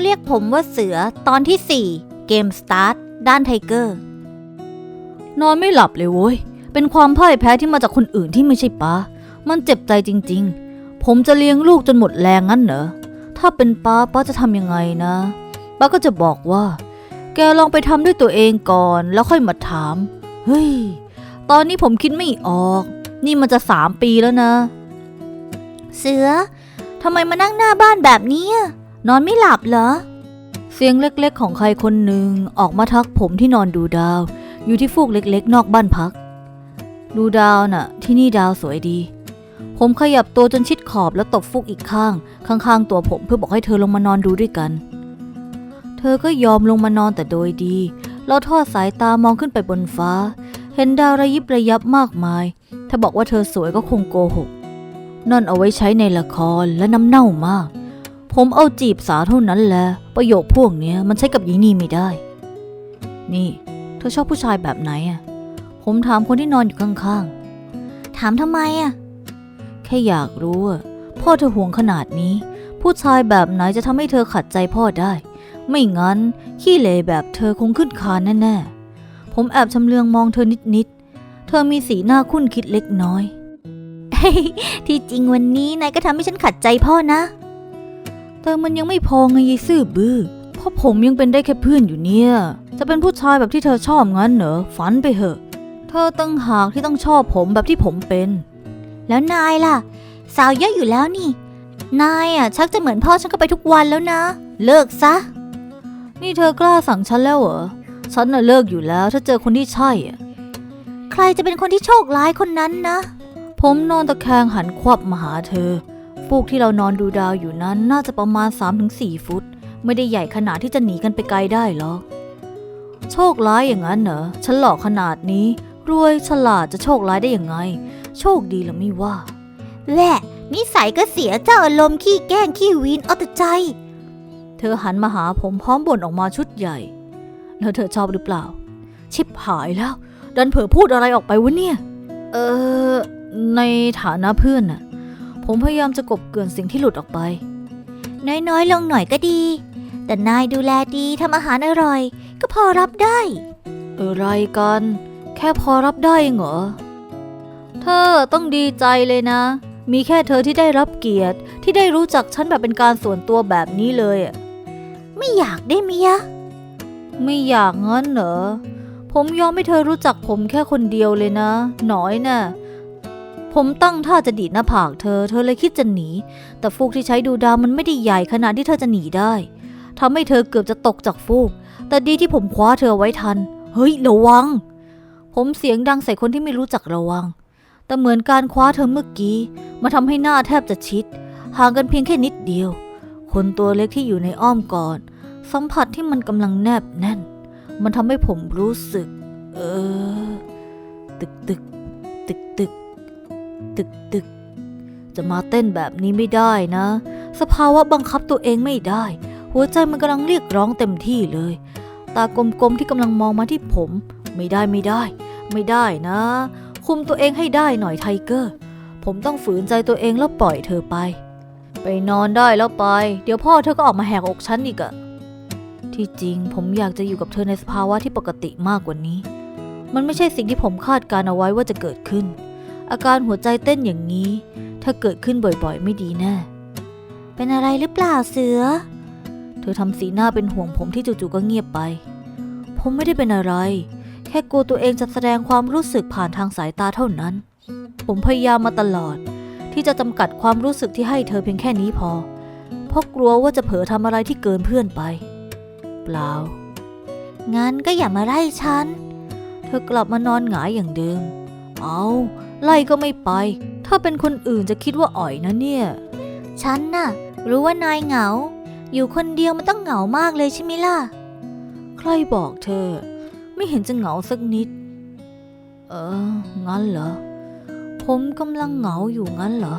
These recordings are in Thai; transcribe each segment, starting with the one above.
เขาเรียกผมว่าเสือตอนที่ 4 เกมสตาร์ทด้านไทเกอร์ นอนไม่หลับเลยโว้ย เป็นความพ่ายแพ้ที่มาจากคนอื่นที่ไม่ใช่ป้า มันเจ็บใจจริง ๆ ผมจะเลี้ยงลูกจนหมดแรงงั้นเหรอ ถ้าเป็นป้าป้าจะทำยังไงนะ ป้าก็จะบอกว่า แกลองไปทำด้วยตัวเองก่อนแล้วค่อยมาถาม เฮ้ย ตอนนี้ผมคิดไม่ออก นี่มันจะสามปีแล้วนะ เสือทำไมมานั่งหน้าบ้านแบบนี้ นอนไม่หลับเหรอ เสียงเล็กๆ ของใครคนหนึ่งออกมาทักผมที่นอนดูดาว อยู่ที่ฟูกเล็กๆ นอกบ้านพัก ดูดาวน่ะ ที่นี่ดาวสวยดี ผมขยับตัวจนชิดขอบแล้วตบฟูกอีกข้าง ข้างๆ ตัวผมเพื่อบอกให้เธอลงมานอนดูด้วยกัน เธอก็ยอมลงมานอนแต่โดยดีแล้วทอดสายตามองขึ้นไปบนฟ้า เห็นดาวระยิบระยับมากมาย ถ้าบอกว่าเธอสวยก็คงโกหกนั่นเอาไว้ใช้ในละครและน้ำเน่ามาก ผมเอาจีบสาวเท่านั้นแหละประโยคพวกเนี้ยมันใช้กับยีนี่ไม่ได้ นี่ เธอชอบผู้ชายแบบไหนอะ ผมถามคนที่นอนอยู่ข้างๆ ถามทำไมอะ แค่อยากรู้อะพ่อเธอห่วงขนาดนี้ ผู้ชายแบบไหนจะทำให้เธอขัดใจพ่อได้ ไม่งั้นขี้เหร่แบบเธอคงขึ้นคานแน่ๆ ผมแอบชำเลืองมองเธอนิดๆ เธอมีสีหน้าคุ้นคิดเล็กน้อย ที่จริงวันนี้นายก็ทำให้ฉันขัดใจพ่อนะ แต่มันยังไม่พอไงยายซื่อบื้อเพราะผมยังเป็นได้แค่เพื่อนอยู่เนี่ย จะเป็นผู้ชายแบบที่เธอชอบงั้นเหรอฝันไปเถอะ เธอตั้งหากที่ต้องชอบผมแบบที่ผมเป็น แล้วนายล่ะ สาวเยอะอยู่แล้วนี่ นายอะชักจะเหมือนพ่อฉันก็ไปทุกวันแล้วนะ เลิกซะ นี่เธอกล้าสั่งฉันแล้วเหรอฉันน่ะเลิกอยู่แล้ว ถ้าเจอคนที่ใช่อะใครจะเป็นคนที่โชคร้ายคนนั้นนะ ผมนอนตะแคงหันควับมาหาเธอ ฟูกที่เรานอนดูดาวอยู่นั้นน่าจะประมาณ 3-4 ฟุต ไม่ได้ใหญ่ขนาดที่จะหนีกันไปไกลได้หรอก โชคร้ายอย่างนั้นเหรอ ฉันหลอกขนาดนี้ รวยฉลาดจะโชคร้ายได้ยังไง โชคดีหรือไม่ว่า แหละ นิสัยก็เสียเจ้าอารมณ์ขี้แกล้งขี้วีนเอาแต่ใจ เธอหันมาหาผมพร้อมบ่นออกมาชุดใหญ่ แล้วเธอชอบหรือเปล่า ชิบหายแล้ว ดันเผลอพูดอะไรออกไปวะเนี่ย เออ ในฐานะเพื่อนน่ะ ผมพยายามจะกบเกลื่อนสิ่งที่หลุดออกไป น้อยๆ ลงหน่อยก็ดี แต่นายดูแลดีทำอาหารอร่อย ก็พอรับได้ อะไรกัน แค่พอรับได้เองเหรอ เธอต้องดีใจเลยนะ มีแค่เธอที่ได้รับเกียรติที่ได้รู้จักฉันแบบเป็นการส่วนตัวแบบนี้เลยอะไม่อยากได้เมียไม่อยากงั้นเหรอ ผมยอมให้เธอรู้จักผมแค่คนเดียวเลยนะ หน่อยน่ะ ผมตั้งท่าจะดีดหน้าผากเธอ เธอเลยคิดจะหนี แต่ฟูกที่ใช้ดูดาวมันไม่ได้ใหญ่ขนาดที่เธอจะหนีได้ทำให้เธอเกือบจะตกจากฟูก แต่ดีที่ผมคว้าเธอไว้ทัน เฮ้ย ระวัง ผมเสียงดังใส่คนที่ไม่รู้จักระวัง แต่เหมือนการคว้าเธอเมื่อกี้มาทำให้หน้าแทบจะชิด ห่างกันเพียงแค่นิดเดียว คนตัวเล็กที่อยู่ในอ้อมกอดสัมผัสที่มันกำลังแนบแน่น มันทำให้ผมรู้สึก เออ ตึกตึกตึกตึกึกตึกจะมาเต้นแบบนี้ไม่ได้นะ สภาวะบังคับตัวเองไม่ได้ หัวใจมันกำลังเรียกร้องเต็มที่เลย ตากลมๆที่กำลังมองมาที่ผม ไม่ได้ไม่ได้ ไม่ได้นะ คุมตัวเองให้ได้หน่อยไทเกอร์ ผมต้องฝืนใจตัวเองแล้วปล่อยเธอไป ไปนอนได้แล้วไป เดี๋ยวพ่อเธอก็ออกมาแหกอกฉันอีกอะที่จริงผมอยากจะอยู่กับเธอในสภาวะที่ปกติมากกว่านี้ มันไม่ใช่สิ่งที่ผมคาดการเอาไว้ว่าจะเกิดขึ้น อาการหัวใจเต้นอย่างนี้ ถ้าเกิดขึ้นบ่อยๆ ไม่ดีแน่เป็นอะไรหรือเปล่าเสือ เธอทำสีหน้าเป็นห่วงผมที่จู่ๆก็เงียบไป ผมไม่ได้เป็นอะไร แค่กลัวตัวเองจะแสดงความรู้สึกผ่านทางสายตาเท่านั้น ผมพยายามมาตลอด ที่จะจำกัดความรู้สึกที่ให้เธอเพียงแค่นี้พอ เพราะกลัวว่าจะเผลอทำอะไรที่เกินเพื่อนไป เปล่า งั้นก็อย่ามาไล่ฉัน เธอกลับมานอนหงายอย่างเดิม เอา ไล่ก็ไม่ไป ถ้าเป็นคนอื่นจะคิดว่าอ่อยนะเนี่ย ฉันน่ะ รู้ว่านายเหงา อยู่คนเดียวมันต้องเหงามากเลยใช่ไหมล่ะ ใครบอกเธอ ไม่เห็นจะเหงาสักนิด เออ งั้นเหรอ ผมกำลังเหงาอยู่งั้นเหรอ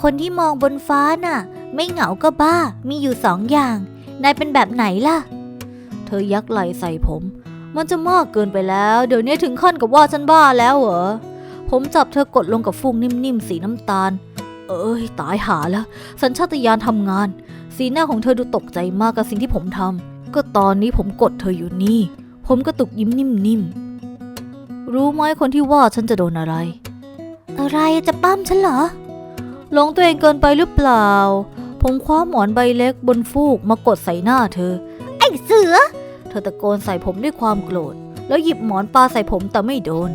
คนที่มองบนฟ้าน่ะ ไม่เหงาก็บ้า มีอยู่สองอย่าง นายเป็นแบบไหนล่ะ เธอยักไหล่ใส่ผมมันจะมากเกินไปแล้ว เดี๋ยวนี้ถึงขั้นกับว่าฉันบ้าแล้วเหรอ ผมจับเธอกดลงกับฟูกนิ่มๆ สีน้ำตาล เอ้ย ตายหาแล้ว สัญชาตญาณทำงาน สีหน้าของเธอดูตกใจมากกับสิ่งที่ผมทำก็ตอนนี้ผมกดเธออยู่นี่ ผมก็ตุกยิ้มนิ่มๆ รู้ไหมคนที่ว่าฉันจะโดนอะไร อะไรจะปั้มฉันเหรอหลงตัวเองเกินไปหรือเปล่า ผมคว้าหมอนใบเล็กบนฟูกมากดใส่หน้าเธอ ไอ้เสือ เธอตะโกนใส่ผมด้วยความโกรธ แล้วหยิบหมอนปาใส่ผมแต่ไม่โดน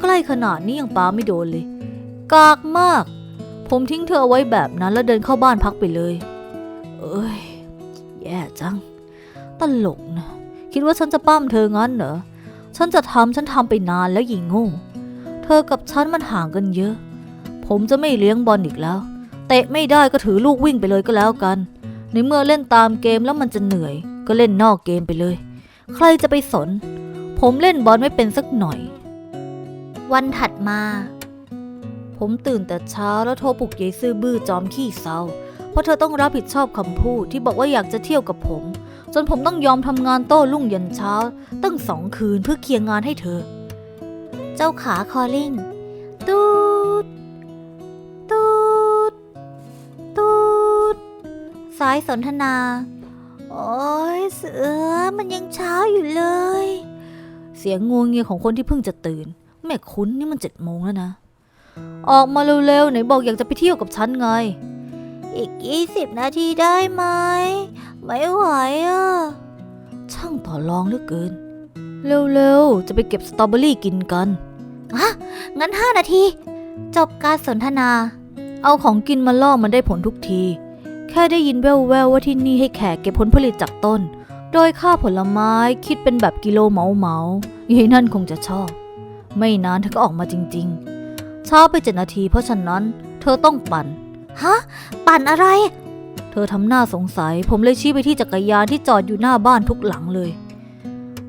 ใกล้ขนาดนี้ยังปาไม่โดนเลย กากมาก ผมทิ้งเธอเอาไว้แบบนั้นแล้วเดินเข้าบ้านพักไปเลย เอ้ย แย่จัง ตลกนะ คิดว่าฉันจะปั้มเธองั้นเหรอ ฉันจะทำฉันทำไปนานแล้วยิงโง่ เธอกับฉันมันห่างกันเยอะ ผมจะไม่เลี้ยงบอลอีกแล้ว เตะไม่ได้ก็ถือลูกวิ่งไปเลยก็แล้วกัน ในเมื่อเล่นตามเกมแล้วมันจะเหนื่อย ก็เล่นนอกเกมไปเลย ใครจะไปสน ผมเล่นบอลไม่เป็นสักหน่อย วันถัดมา ผมตื่นแต่เช้าแล้วโทรปลุกยายซื่อบื้อจอมขี้เศร้าเพราะเธอต้องรับผิดชอบคำพูดที่บอกว่าอยากจะเที่ยวกับผม จนผมต้องยอมทำงานโต้รุ่งยันเช้า ตั้งสองคืนเพื่อเคลียร์งานให้เธอ เจ้าขาคอลลิงตูดตูดตูดสายสนทนา โอ้ยเสือมันยังเช้าอยู่เลย เสียงงวงเงียของคนที่เพิ่งจะตื่น ม่คุณนี่มันเจ็ดโมงแล้วนะ ออกมาเร็วๆไหนบอกอยากจะไปเที่ยวกับฉันไง อีกยี่สิบนาทีได้ไหม ไม่ไหวอะ ช่างต่อรองเหลือเกิน เร็วๆ จะไปเก็บสตรอเบอรี่กินกันงั้นห้านาที จบการสนทนา เอาของกินมาล่อมันได้ผลทุกที แค่ได้ยินแววๆว่าที่นี่ให้แขกเก็บผลผลิตจากต้น โดยค่าผลไม้คิดเป็นแบบกิโลเหมาเหมาๆยายนั่นคงจะชอบ ไม่นานเธอก็ออกมาจริงๆ ช้าไปเจ็ดนาทีเพราะฉะนั้น เธอต้องปั่น ฮะ ปั่นอะไร เธอทำหน้าสงสัย ผมเลยชี้ไปที่จักรยานที่จอดอยู่หน้าบ้านทุกหลังเลย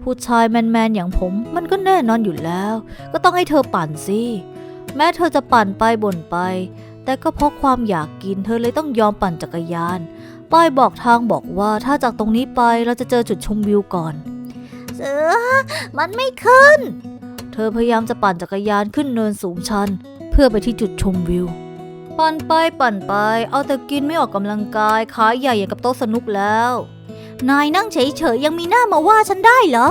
ผู้ชายแมนๆอย่างผมมันก็แน่นอนอยู่แล้ว ก็ต้องให้เธอปั่นสิ แม้เธอจะปั่นไปบ่นไป แต่ก็เพราะความอยากกิน เธอเลยต้องยอมปั่นจักรยาน ป้ายบอกทางบอกว่าถ้าจากตรงนี้ไปเราจะเจอจุดชมวิวก่อน เสือ มันไม่ขึ้น เธอพยายามจะปั่นจักรยานขึ้นเนินสูงชัน เพื่อไปที่จุดชมวิว ปั่นไปปั่นไป เอาแต่กินไม่ออกกำลังกายขาใหญ่อย่างกับโต๊ะสนุกแล้ว นายนั่งเฉยๆยังมีหน้ามาว่าฉันได้เหรอ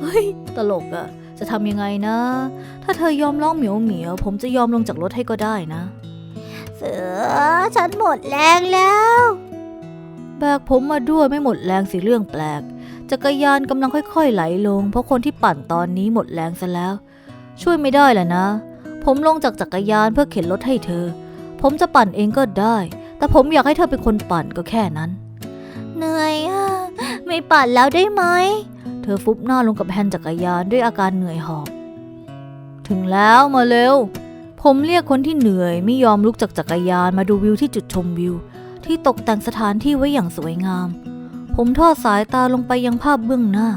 เฮ้ย ตลกอะจะทำยังไงนะ ถ้าเธอยอมร้องเหมียวเหมียวผมจะยอมลงจากรถให้ก็ได้นะ เสือฉันหมดแรงแล้ว แบกผมมาด้วยไม่หมดแรงสิเรื่องแปลก จักรยานกำลังค่อยๆไหลลง เพราะคนที่ปั่นตอนนี้หมดแรงซะแล้ว ช่วยไม่ได้แหละนะ ผมลงจากจักรยานเพื่อเข็นรถให้เธอ ผมจะปั่นเองก็ได้ แต่ผมอยากให้เธอเป็นคนปั่นก็แค่นั้น เหนื่อยอะไม่ปั่นแล้วได้ไหม เธอฟุบหน้าลงกับแฮนด์จักรยานด้วยอาการเหนื่อยหอบ ถึงแล้วมาเร็ว ผมเรียกคนที่เหนื่อย ไม่ยอมลุกจากจักรยานมาดูวิวที่จุดชมวิว ที่ตกแต่งสถานที่ไว้อย่างสวยงาม ผมทอดสายตาลงไปยังภาพเบื้องหน้า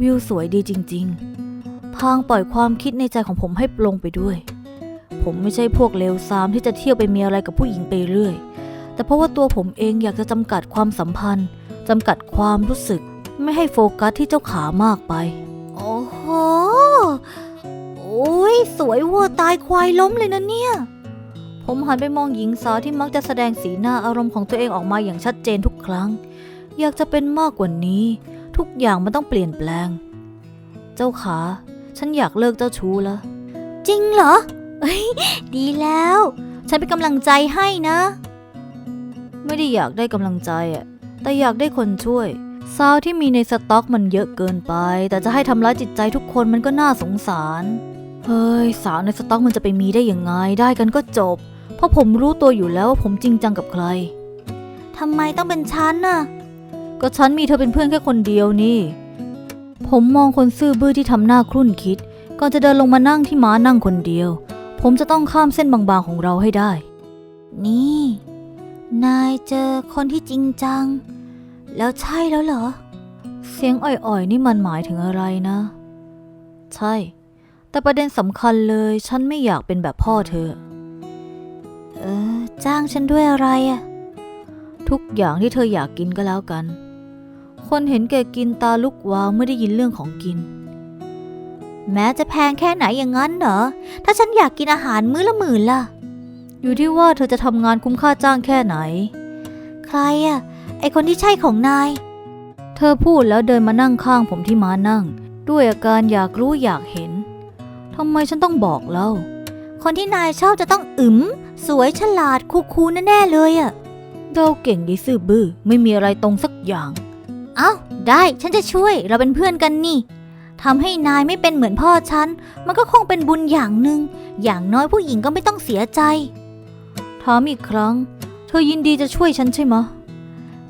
วิวสวยดีจริง ๆ พางปล่อยความคิดในใจของผมให้ปลงไปด้วย ผมไม่ใช่พวกเลวทรามที่จะเที่ยวไปมีอะไรกับผู้หญิงไปเรื่อย แต่เพราะว่าตัวผมเองอยากจะจำกัดความสัมพันธ์จำกัดความรู้สึก ไม่ให้โฟกัสที่เจ้าขามากไป โอ้โห โอ้ยสวยวัวตายควายล้มเลยนะเนี่ย ผมหันไปมองหญิงสาวที่มักจะแสดงสีหน้าอารมณ์ของตัวเองออกมาอย่างชัดเจนทุกครั้ง อยากจะเป็นมากกว่านี้ ทุกอย่างมันต้องเปลี่ยนแปลง เจ้าขา ฉันอยากเลิกเจ้าชู้แล้ว จริงเหรอเอ้ยดีแล้ว ฉันเป็นกำลังใจให้นะ ไม่ได้อยากได้กำลังใจอะแต่อยากได้คนช่วยสาวที่มีในสต็อกมันเยอะเกินไป แต่จะให้ทำร้ายจิตใจทุกคนมันก็น่าสงสาร เฮ้ย สาวในสต็อกมันจะไปมีได้ยังไง ได้กันก็จบ เพราะผมรู้ตัวอยู่แล้วว่าผมจริงจังกับใคร ทำไมต้องเป็นฉันน่ะ ก็ฉันมีเธอเป็นเพื่อนแค่คนเดียวนี่ ผมมองคนซื่อบื้อที่ทำหน้าครุ่นคิด ก่อนจะเดินลงมานั่งที่ม้านั่งคนเดียว ผมจะต้องข้ามเส้นบางๆของเราให้ได้ นี่ นายเจอคนที่จริงจัง แล้วใช่แล้วเหรอ เสียงอ่อยๆ นี่มันหมายถึงอะไรนะ ใช่ แต่ประเด็นสำคัญเลย ฉันไม่อยากเป็นแบบพ่อเธอ เออ จ้างฉันด้วยอะไรอะทุกอย่างที่เธออยากกินก็แล้วกัน คนเห็นแก่กินตาลุกวาวเมื่อได้ยินเรื่องของกิน แม้จะแพงแค่ไหนอย่างนั้นเหรอ ถ้าฉันอยากกินอาหารมื้อละหมื่นล่ะ อยู่ที่ว่าเธอจะทำงานคุ้มค่าจ้างแค่ไหน ใครอะไอคนที่ใช่ของนาย เธอพูดแล้วเดินมานั่งข้างผมที่ม้านั่ง ด้วยอาการอยากรู้อยากเห็นทำไมฉันต้องบอกเล่า คนที่นายชอบจะต้องอึมสวยฉลาดคูคูลๆแน่ๆเลยอะเดาเก่งดีซื่อบื้อไม่มีอะไรตรงสักอย่าง เอ้า ได้ฉันจะช่วยเราเป็นเพื่อนกันนี่ทำให้นายไม่เป็นเหมือนพ่อฉัน มันก็คงเป็นบุญอย่างหนึ่ง อย่างน้อยผู้หญิงก็ไม่ต้องเสียใจถามอีกครั้ง เธอยินดีจะช่วยฉันใช่ไหม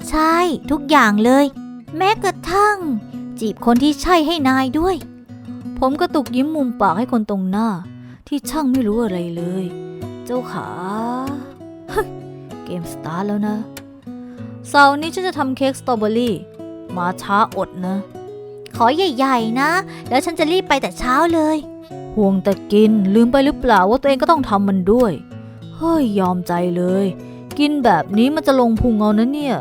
ใช่ทุกอย่างเลย แม้กระทั่ง จีบคนที่ใช่ให้นายด้วย ผมกระตุกยิ้มมุมปากให้คนตรงหน้า ที่ช่างไม่รู้อะไรเลย เจ้าขาเกมสตาร์แล้วนะเสาร์นี้ฉันจะทำเค้กสตรอเบอรี่ มาช้าอดนะ ขอใหญ่ๆนะ แล้วฉันจะรีบไปแต่เช้าเลย ห่วงแต่กินลืมไปหรือเปล่าว่าตัวเองก็ต้องทำมันด้วย เฮ้ย ยอมใจเลย กินแบบนี้มันจะลงพุงเอานะเนี่ย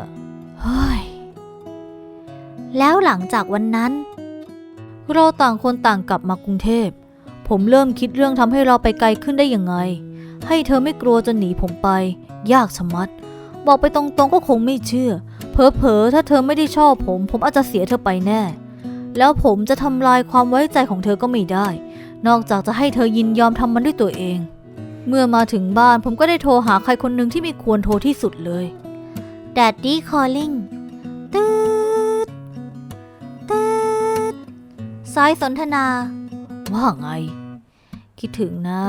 เฮ้ย แล้วหลังจากวันนั้น เราต่างคนต่างกลับมากรุงเทพ ผมเริ่มคิดเรื่องทำให้เราไปไกลขึ้นได้ยังไง ให้เธอไม่กลัวจะหนีผมไป ยากชะมัด บอกไปตรงๆก็คงไม่เชื่อ เผลอๆ ถ้าเธอไม่ได้ชอบผม ผมอาจจะเสียเธอไปแน่ แล้วผมจะทำลายความไว้ใจของเธอก็ไม่ได้ นอกจากจะให้เธอยินยอมทำมันด้วยตัวเอง เมื่อมาถึงบ้านผมก็ได้โทรหาใครคนหนึ่งที่ไม่ควรโทรที่สุดเลย Daddy Calling ตืดตืดสายสนทนา ว่าไง คิดถึงนะ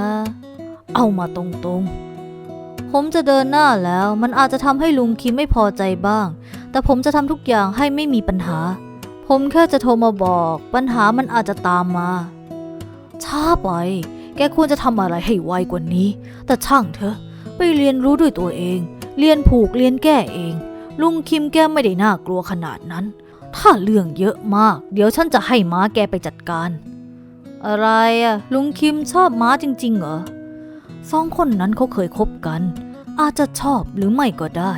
เอามาตรงๆ ผมจะเดินหน้าแล้ว มันอาจจะทำให้ลุงคิมไม่พอใจบ้าง แต่ผมจะทำทุกอย่างให้ไม่มีปัญหา ผมแค่จะโทรมาบอก ปัญหามันอาจจะตามมา ช้าไป แกควรจะทำอะไรให้ไวกว่านี้ แต่ช่างเถอะ ไปเรียนรู้ด้วยตัวเอง เรียนผูกเรียนแก้เอง ลุงคิมแกไม่ได้น่ากลัวขนาดนั้น ถ้าเรื่องเยอะมาก เดี๋ยวฉันจะให้ม้าแกไปจัดการ อะไรอะลุงคิมชอบม้าจริงๆเหรอ สองคนนั้นเขาเคยคบกัน อาจจะชอบหรือไม่ก็ได้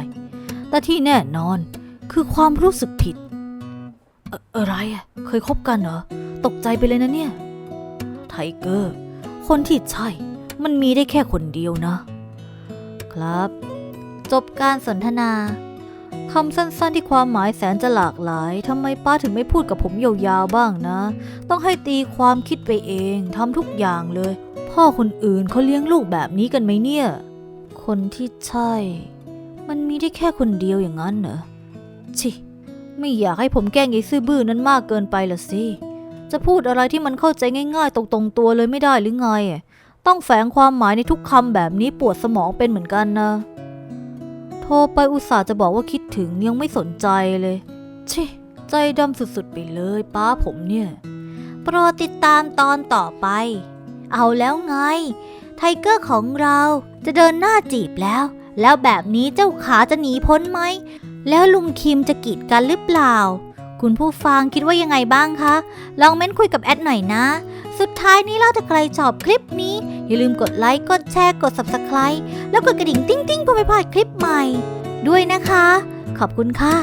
แต่ที่แน่นอนคือความรู้สึกผิดอออะไรอะเคยคบกันเหรอ ตกใจไปเลยนะเนี่ย ไทเกอร์ คนที่ใช่ มันมีได้แค่คนเดียวนะ ครับ จบการสนทนาคำสั้นๆที่ความหมายแสนจะหลากหลาย ทำไมป้าถึงไม่พูดกับผมยาวๆบ้างนะ ต้องให้ตีความคิดไปเอง ทำทุกอย่างเลย พ่อคนอื่นเขาเลี้ยงลูกแบบนี้กันไหมเนี่ย คนที่ใช่ มันมีได้แค่คนเดียวอย่างนั้นเหรอ ชิ ไม่อยากให้ผมแกล้งไอ้ซื่อบื้อนั้นมากเกินไปละสิ จะพูดอะไรที่มันเข้าใจง่ายๆ ตรงๆตัวเลยไม่ได้หรือไง ต้องแฝงความหมายในทุกคำแบบนี้ปวดสมองเป็นเหมือนกันนะ โทรไปอุตส่าห์จะบอกว่าคิดถึงยังไม่สนใจเลย ชิ ใจดำสุดๆไปเลย ป้าผมเนี่ย โปรดติดตามตอนต่อไป เอาแล้วไง ไทเกอร์ของเราจะเดินหน้าจีบแล้ว แล้วแบบนี้เจ้าขาจะหนีพ้นไหม แล้วลุงคิมจะกีดกันหรือเปล่า คุณผู้ฟังคิดว่ายังไงบ้างคะ ลองเม้นคุยกับแอดหน่อยนะ สุดท้ายนี้เราถ้าใครชอบคลิปนี้ อย่าลืมกดไลค์ กดแชร์ กด Subscribe แล้วกดกระดิ่งติ้งๆเพื่อไม่พลาดคลิปใหม่ ด้วยนะคะ ขอบคุณค่ะ